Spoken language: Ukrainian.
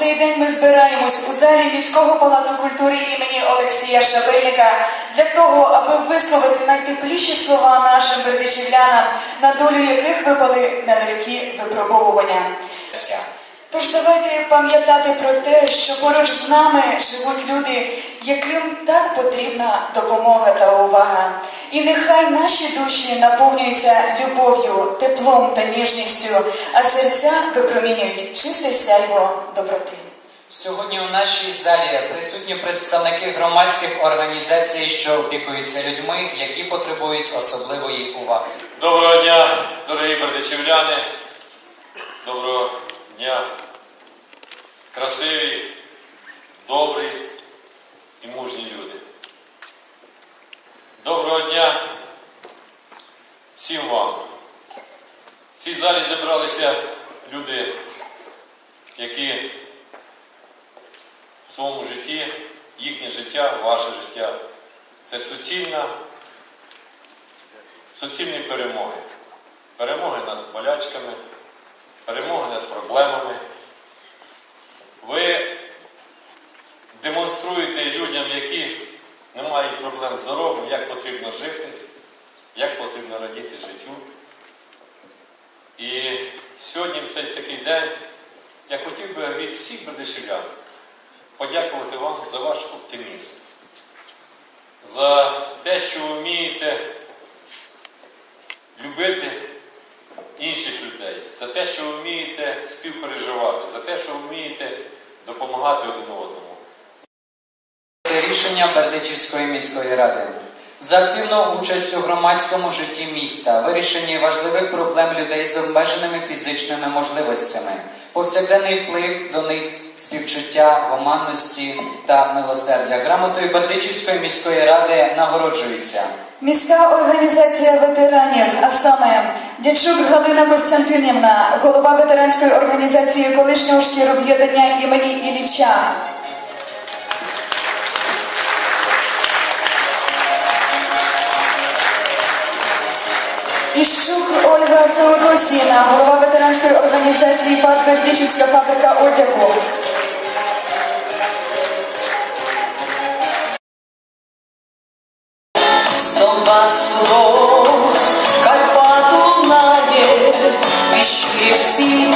цей день ми збираємось у залі міського палацу культури імені Олексія Шабельника для того, аби висловити найтепліші слова нашим бердичівлянам, на долю яких випали нелегкі випробовування. Тож давайте пам'ятати про те, що поруч з нами живуть люди, яким так потрібна допомога та увага. І нехай наші душі наповнюються любов'ю, теплом та ніжністю, а серця випромінюють чисте сяйво доброти. Сьогодні у нашій залі присутні представники громадських організацій, що опікуються людьми, які потребують особливої уваги. Доброго дня, дорогі бердичівляни. Доброго дня, красиві, добрі і мужні люди. Доброго дня вам. В цій залі зібралися люди, які в своєму житті, їхнє життя, ваше життя це суцільна суцільні перемоги. Перемоги над болячками, перемоги над проблемами. Ви демонструєте людям, які не мають проблем з здоров'ям, як потрібно жити, як потрібно радіти життю. І сьогодні, в цей такий день, я хотів би від всіх бердичівлян подякувати вам за ваш оптимізм, за те, що ви вмієте любити інших людей, за те, що ви вмієте співпереживати, за те, що ви вмієте допомагати один одному. Рішення Бердичівської міської ради. За активну участь у громадському житті міста, вирішенні важливих проблем людей з обмеженими фізичними можливостями, повсякденний вплив до них співчуття, гуманності та милосердя. Грамотою Бердичівської міської ради нагороджується. Міська організація ветеранів, а саме Дячук Галина Костянтинівна, голова ветеранської організації колишнього шкіроб'єднання імені Ілліча. Іщук Ольга Феодосіна, голова ветеранської організації «Пад Медвічівська фабрика одягу. Карпату нає, пішли всі